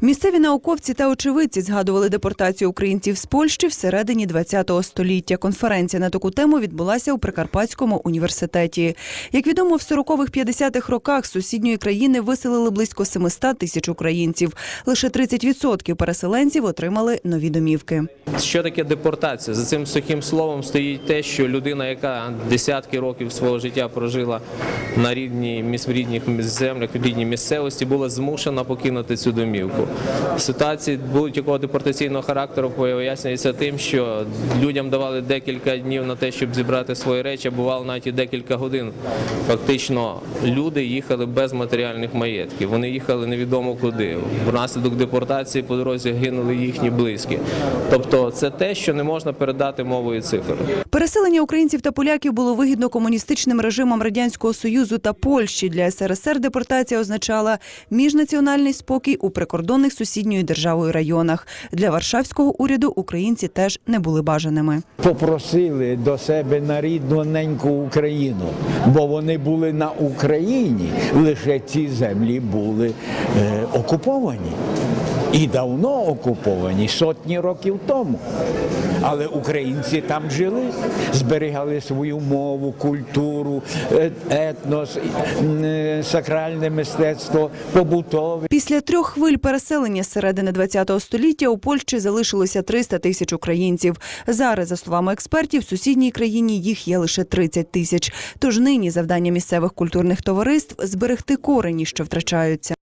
Місцеві науковці та очевидці згадували депортацію українців з Польщі всередині ХХ століття. Конференція на таку тему відбулася у Прикарпатському університеті. Як відомо, в 40-х-50-х роках з сусідньої країни виселили близько 700 тисяч українців. Лише 30% переселенців отримали нові домівки. Що таке депортація? За цим сухим словом стоїть те, що людина, яка десятки років свого життя прожила на рідній рідних землях, в рідній місцевості, була змушена покинути цю домівку. Ситуації будь-якого депортаційного характеру пояснюється тим, що людям давали декілька днів на те, щоб зібрати свої речі, бувало навіть і декілька годин. Фактично, люди їхали без матеріальних маєтків. Вони їхали невідомо куди. Внаслідок депортації по дорозі гинули їхні близькі. Тобто, це те, що не можна передати мовою цифр. Переселення українців та поляків було вигідно комуністичним режимам радянського союзу та Польщі. Для СРСР депортація означала міжнаціональний спокій у прикордонних сусідньою державою районах. Для варшавського уряду українці теж не були бажаними. попросили до себе на рідну неньку Україну, бо вони були на Україні, лише ці землі були е, окуповані. І давно окуповані, сотні років тому. Але українці там жили, зберігали свою мову, культуру, е, етнос, е, сакральне мистецтво, побутове. Після трьох хвиль переселення з середини ХХ століття у Польщі залишилося 300 тисяч українців. Зараз, за словами експертів, в сусідній країні їх є лише 30 тисяч. Тож нині завдання місцевих культурних товариств зберегти корені, що втрачаються.